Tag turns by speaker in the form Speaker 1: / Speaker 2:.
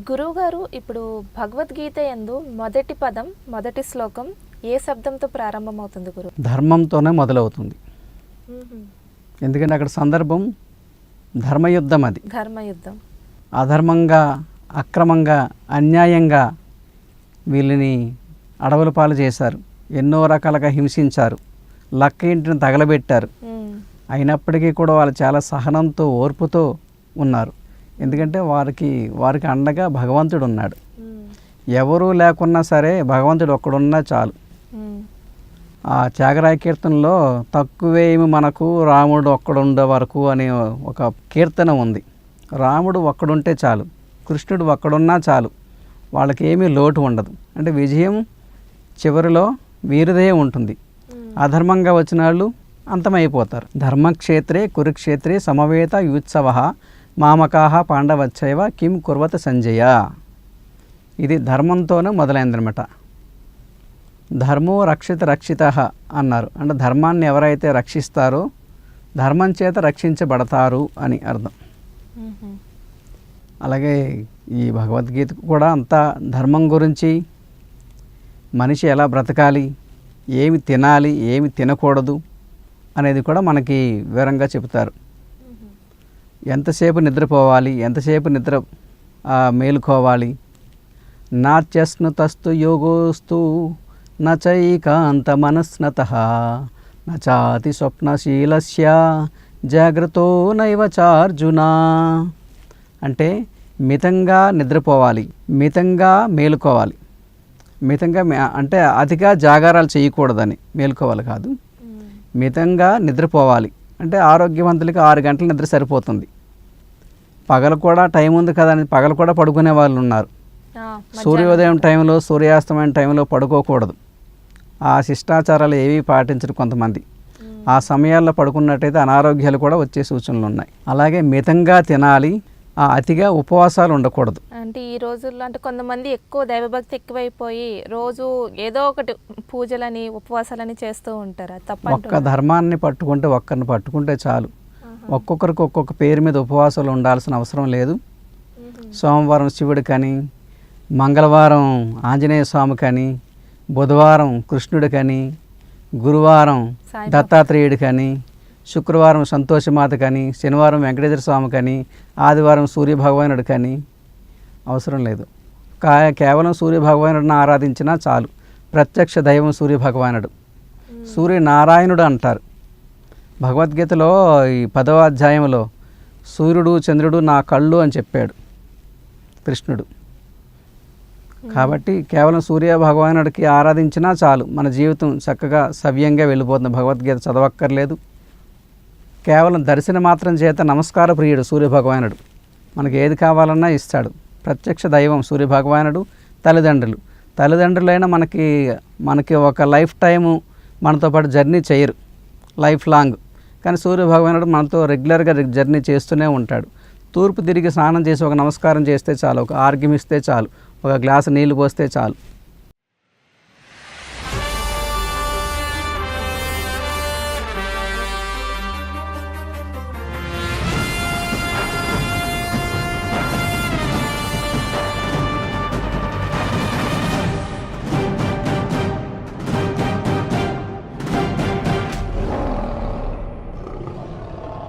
Speaker 1: గురువుగారు ఇప్పుడు భగవద్గీత యందు మొదటి పదం మొదటి శ్లోకం ఏ శబ్దంతో ప్రారంభమవుతుంది గురు?
Speaker 2: ధర్మంతోనే మొదలవుతుంది. ఎందుకంటే అక్కడ సందర్భం ధర్మయుద్ధం అది.
Speaker 1: ధర్మయుద్ధం.
Speaker 2: అధర్మంగా అక్రమంగా అన్యాయంగా వీళ్ళని అడవుల పాలు చేశారు. ఎన్నో రకాలుగా హింసించారు. లక్క ఇంటిని తగలబెట్టారు. అయినప్పటికీ కూడా వాళ్ళు చాలా సహనంతో ఓర్పుతో ఉన్నారు. ఎందుకంటే వారికి వారికి అండగా భగవంతుడు ఉన్నాడు. ఎవరూ లేకున్నా సరే భగవంతుడు ఒక్కడున్నా చాలు. ఆ త్యాగరాయ కీర్తనలో తక్కువేమి మనకు రాముడు ఒక్కడుండే వరకు అనే ఒక కీర్తన ఉంది. రాముడు ఒక్కడుంటే చాలు. కృష్ణుడు ఒక్కడున్నా చాలు. వాళ్ళకి ఏమీ లోటు ఉండదు. అంటే విజయం చివరిలో వీరిదే ఉంటుంది. అధర్మంగా వచ్చిన వాళ్ళు అంతమైపోతారు. ధర్మక్షేత్రే కురుక్షేత్రే సమవేత యుత్సవ మామకాహ పాండవచ్చైవ కిం కుర్వత సంజయ. ఇది ధర్మంతోనే మొదలైందనమాట ధర్మో రక్షిత రక్షిత అన్నారు. అంటే ధర్మాన్ని ఎవరైతే రక్షిస్తారో ధర్మం చేత రక్షించబడతారు అని అర్థం. అలాగే ఈ భగవద్గీత కూడా అంతా ధర్మం గురించి మనిషి ఎలా బ్రతకాలి ఏమి తినాలి ఏమి తినకూడదు అనేది కూడా మనకి వివరంగా చెబుతారు. ఎంతసేపు నిద్రపోవాలి? ఎంతసేపు నిద్ర మేలుకోవాలి? నాత్యస్నుతస్తు యోగోస్తు నచైకాంత మనస్నత నచాతి స్వప్నశీలస్య జాగ్రత్తో నైవ చార్జున. అంటే మితంగా నిద్రపోవాలి మితంగా మేలుకోవాలి. మితంగా మే- అంటే అతిగా జాగారాలు చేయకూడదని మేలుకోవాలి కాదు. మితంగా నిద్రపోవాలి. అంటే ఆరోగ్యవంతులకి ఆరు గంటల నిద్ర సరిపోతుంది. పగలు కూడా టైం ఉంది కదా అని పగలు కూడా పడుకునే వాళ్ళు ఉన్నారు. సూర్యోదయం టైంలో సూర్యాస్తమయం టైంలో పడుకోకూడదు. ఆ శిష్టాచారాలు ఏవి పాటించరు కొంతమంది. ఆ సమయాల్లో పడుకున్నట్టయితే అనారోగ్యాలు కూడా వచ్చే సూచనలు ఉన్నాయి. అలాగే మితంగా తినాలి ఆ అతిగా ఉపవాసాలు ఉండకూడదు.
Speaker 1: అంటే ఈ రోజుల్లో అంటే కొంతమంది ఎక్కువ దైవభక్తి ఎక్కువైపోయి రోజు ఏదో ఒకటి పూజలని ఉపవాసాలని చేస్తూ ఉంటారు. అది
Speaker 2: ఒక్క
Speaker 1: తప్ప
Speaker 2: ధర్మాన్ని పట్టుకుంటే ఒక్కరిని పట్టుకుంటే చాలు. ఒక్కొక్కరికి ఒక్కొక్క పేరు మీద ఉపవాసాలు ఉండాల్సిన అవసరం లేదు. సోమవారం శివుడికని మంగళవారం ఆంజనేయ స్వామికని బుధవారం కృష్ణుడికని గురువారం
Speaker 1: సాయిబాబా.
Speaker 2: దత్తాత్రేయుడికని శుక్రవారం సంతోషమాతకని శనివారం వెంకటేశ్వర స్వామికని ఆదివారం సూర్య భగవానుడికని అవసరం లేదు. కా కేవలం సూర్య భగవానుడిని ఆరాధించినా చాలు. ప్రత్యక్ష దైవం సూర్య భగవానుడు సూర్యనారాయణుడు అంటారు. భగవద్గీతలో ఈ పదవ అధ్యాయంలో సూర్యుడు చంద్రుడు నా కళ్ళు అని చెప్పాడు కృష్ణుడు. కాబట్టి కేవలం సూర్య భగవానుడికి ఆరాధించినా చాలు మన జీవితం చక్కగా సవ్యంగా వెళ్ళిపోతుంది. భగవద్గీత చదవక్కర్లేదు. కేవలం దర్శన మాత్రం చేత నమస్కార ప్రియుడు సూర్య భగవానుడు మనకి ఏది కావాలన్నా ఇస్తాడు. ప్రత్యక్ష దైవం సూర్య భగవానుడు తల్లిదండ్రులు. తల్లిదండ్రులైనా మనకి మనకి ఒక లైఫ్ టైము మనతో పాటు జర్నీ చేయరు. Life long. కానీ సూర్య భగవానుడు మనతో రెగ్యులర్గా జర్నీ చేస్తూనే ఉంటాడు. తూర్పు తిరిగి స్నానం చేసి ఒక నమస్కారం చేస్తే చాలు ఒక ఆర్గ్యం ఇస్తే చాలు ఒక గ్లాసు నీళ్ళు పోస్తే చాలు.